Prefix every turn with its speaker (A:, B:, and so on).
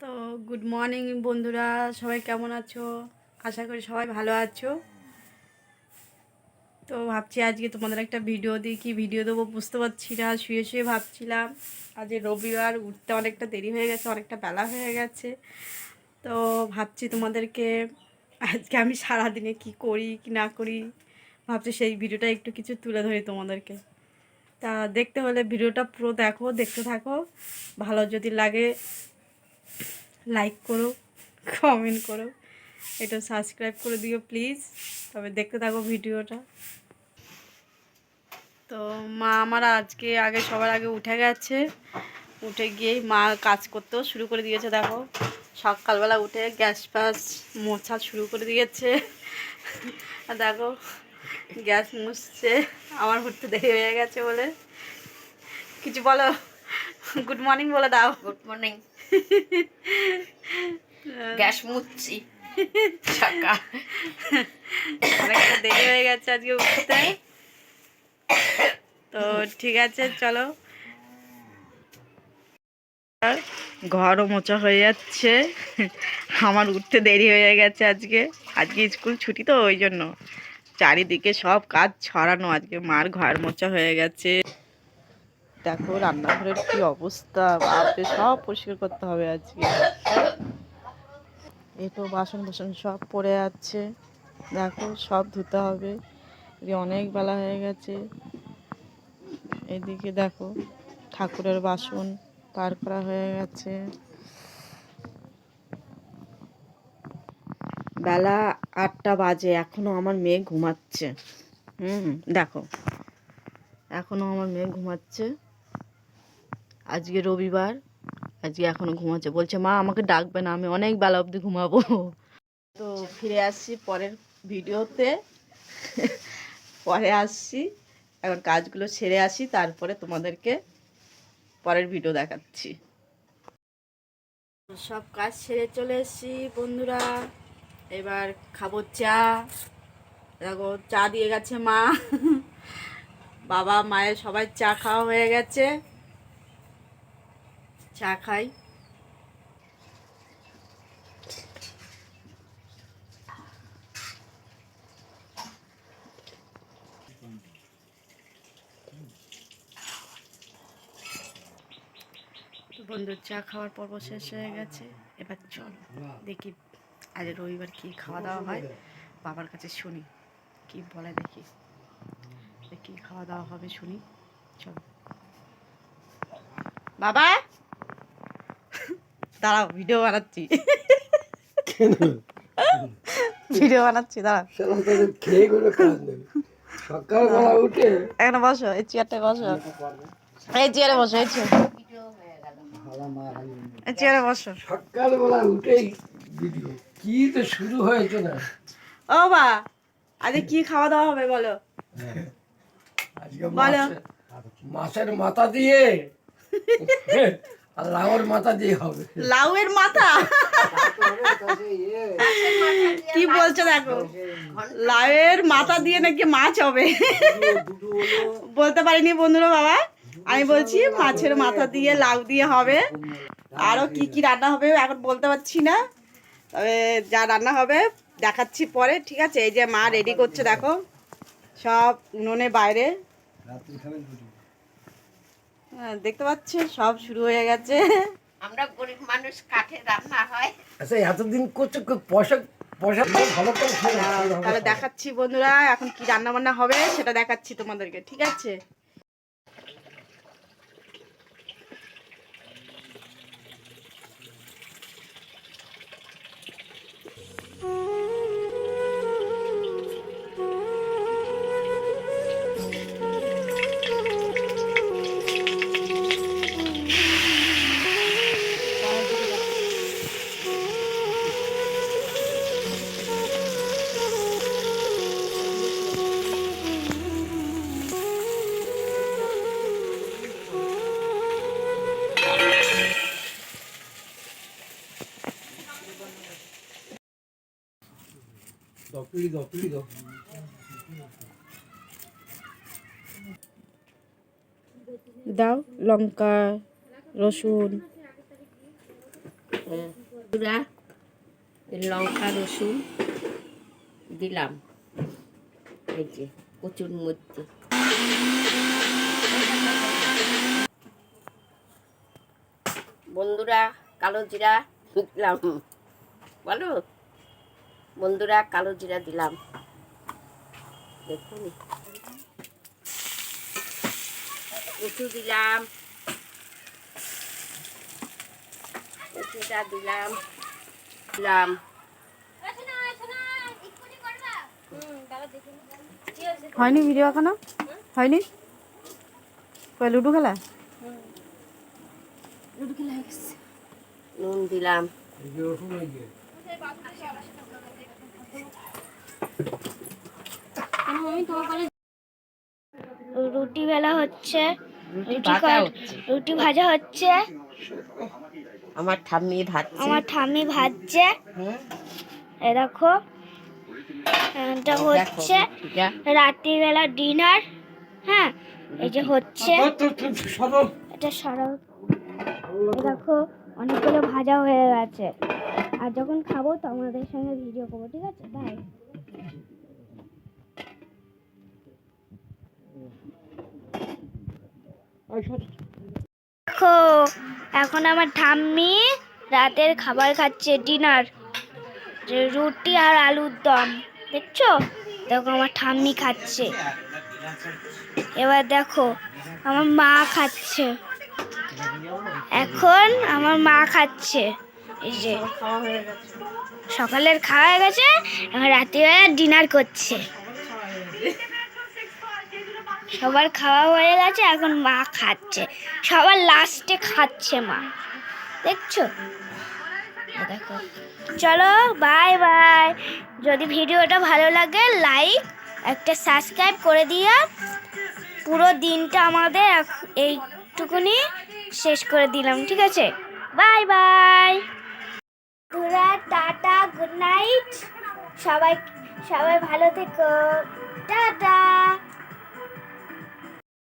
A: তো good morning বন্ধুরা, সবাই কেমন আছো? আশা করি সবাই ভালো আছো। তো ভাবছি আজকে তোমাদের একটা ভিডিও দিই। কি ভিডিও দেবো বুঝতে পারছি না, শুয়ে শুয়ে ভাবছিলাম। আজ রবিবার, উঠতে অনেকটা দেরি হয়ে গেছে, অনেকটা বেলা হয়ে গেছে। তো ভাবছি তোমাদেরকে আজকে আমি সারাদিনে কি করি, কি না করি, ভাবছি সেই ভিডিওটা একটু কিছু তুলে ধরি তোমাদেরকে। তা দেখতে হলে ভিডিওটা পুরো দেখো, দেখতে থাকো। ভালো যদি লাগে লাইক করো কমেন্ট করো, এটা সাবস্ক্রাইব করে দিও প্লিজ তবে দেখতে থাকো ভিডিওটা। তো মা আমার আজকে আগে সবার আগে উঠে গেছে, উঠে গিয়েই মা কাজ করতেও শুরু করে দিয়েছে, দেখো। সকালবেলা উঠে গ্যাস ফ্যাস মোছা শুরু করে দিয়েছে। আর দেখো, গ্যাস মুছছে, আমার উঠতে দেরি হয়ে গেছে বলে। কিছু বলো গুড মর্নিং বলে দাও।
B: গুড মর্নিং গ্যাস সকাল
A: অনেকটা দেরি হয়ে গেছে আজকে উঠতে। তো ঠিক আছে, চলো। ঘরও মোচা হয়ে যাচ্ছে। আমার উঠতে দেরি হয়ে গেছে আজকে। আজকে স্কুল ছুটি তো, ওই জন্য। চারিদিকে সব কাজ ছড়ানো আজকে। মার ঘর মোচা হয়ে গেছে। দেখো রান্নাঘরের কি অবস্থা, বাপরে, সব পরিষ্কার করতে হবে আজকে। এটো বাসন বাসন সব পড়ে আছে, দেখো সব ধুতে হবে। অনেক বেলা হয়ে গেছে। এদিকে দেখো ঠাকুরের বাসন পার করা হয়ে গেছে। বেলা আটটা বাজে, এখনও আমার মেয়ে ঘুমাচ্ছে। হুম, দেখো, এখনও আমার মেয়ে ঘুমাচ্ছে। আজকে রবিবার, আজকে এখনও ঘুমাচ্ছে। বলছে, মা, আমাকে ডাকবে না, আমি অনেক বেলা অবধি ঘুমাবো। তো ফিরে আসছি পরের ভিডিওতে। পরে আসছি, এখন কাজগুলো সেরে আসি, তারপরে তোমাদেরকে পরের ভিডিও দেখাচ্ছি। সব কাজ সেরে চলে এসেছি, বন্ধুরা। এবার খাব চা। দেখো, চা দিয়ে গেছে মা। বাবা, মায়ের সবাই চা খাওয়া হয়ে গেছে। চা খাই। বন্ধুর চা খাওয়ার পর্ব শেষ হয়ে গেছে। এবার চল দেখি আজ রবিবার কি খাওয়া দাওয়া হয়। বাবার কাছে শুনি, কি বলে দেখি। কি খাওয়া দাওয়া হবে শুনি, চল। বাবা! দাঁড়াও ভিডিও বানাচ্ছি। ভিডিও বানাচ্ছি দাঁড়াও।
C: খেয়ে কাজ নেই। সকালবেলা উঠে
A: এখানে বসো এই চেয়ারটায় বসো। এই চেয়ারে বসো এই চেয়ার। এই চেয়ারে বসো।
C: সকালবেলা উঠেই ভিডিও কি তো শুরু হয়েছে না?
A: ও বা আজকে কি খাওয়া দাওয়া হবে বলো?
C: আজকে
A: বলো।
C: মাছের মাথা দিয়ে লাউর মাথা দিয়ে হবে।
A: লাউয়ের মাথা? কি বলছো দেখো? লাউয়ের মাথা দিয়ে নাকি মাছ হবে? বলতে পারিনি বন্ধুরা বাবা। আমি বলছি মাছের মাথা দিয়ে লাউ দিয়ে হবে। আরও কি কি রান্না হবে এখন বলতে পারছি না। তবে যা রান্না হবে দেখাচ্ছি পরে ঠিক আছে? এই যে মা রেডি করছে দেখো। সব উনুনে বাইরে। দেখতে পাচ্ছেন সব শুরু হয়ে গেছে।
B: আমরা গরিব মানুষ কাঠে রান্না হয়।
C: আচ্ছা এতদিন করছ পোশাক পয়সা ভালো করে হবে।
A: তাহলে দেখাচ্ছি বন্ধুরা এখন কি রান্না বান্না হবে সেটা দেখাচ্ছি তোমাদেরকে ঠিক আছে?
C: দাও, পিড়ি দাও, পিড়ি দাও।
A: দাও লঙ্কা রসুন।
B: লঙ্কা রসুন দিলাম। এই যে কচুর মধ্যে। বন্ধুরা কালো জিরা দিলাম। বলো। বন্ধুরা কালো জিরা দিলাম। দেখুন। কচু দিলাম। কচুটা দিলাম। দিলাম।
A: হয়নি ভিডিও এখনও? হয়নি? কই লুডো খেলা?
B: নুন দিলাম।
D: রুটি বেলা হচ্ছে
B: রুটি
D: রুটি
B: ভাজা হচ্ছে।
D: রুটি ভাজা হচ্ছে।
B: আমার ঠাম্মি ভাজছে।
D: আমার ঠাম্মি ভাজছে।
B: হ্যাঁ
D: এ দেখো। এটা হচ্ছে রাত্রিবেলা ডিনার। হ্যাঁ এই যে হচ্ছে। এটা সরাও এ দেখো। অনেকগুলো ভাজা হয়ে গেছে। আর যখন খাব তো আমাদের সঙ্গে ভিডিও করব, ঠিক আছে? বাই দেখো, এখন আমার ঠাম্মি রাতের খাবার খাচ্ছে ডিনার রুটি আর আলুর দম। দেখছ? দেখো আমার ঠাম্মি খাচ্ছে। এবার দেখো, আমার মা খাচ্ছে। এখন আমার মা খাচ্ছে। এই যে, সকালের খাওয়া হয়ে গেছে, এখন রাত্রিবেলা ডিনার করছে। সবার খাওয়া হয়ে গেছে, এখন মা খাচ্ছে। সবার লাস্টে খাচ্ছে মা। দেখছ? দেখো চলো বাই বাই যদি ভিডিওটা ভালো লাগে লাইক একটা সাবস্ক্রাইব করে দিও। পুরো দিনটা আমাদের এইটুকুনি শেষ করে দিলাম, ঠিক আছে? Bye bye. বন্ধুরা, টাটা, গুড নাইট। সবাই সবাই ভালো থেকো। টাটা।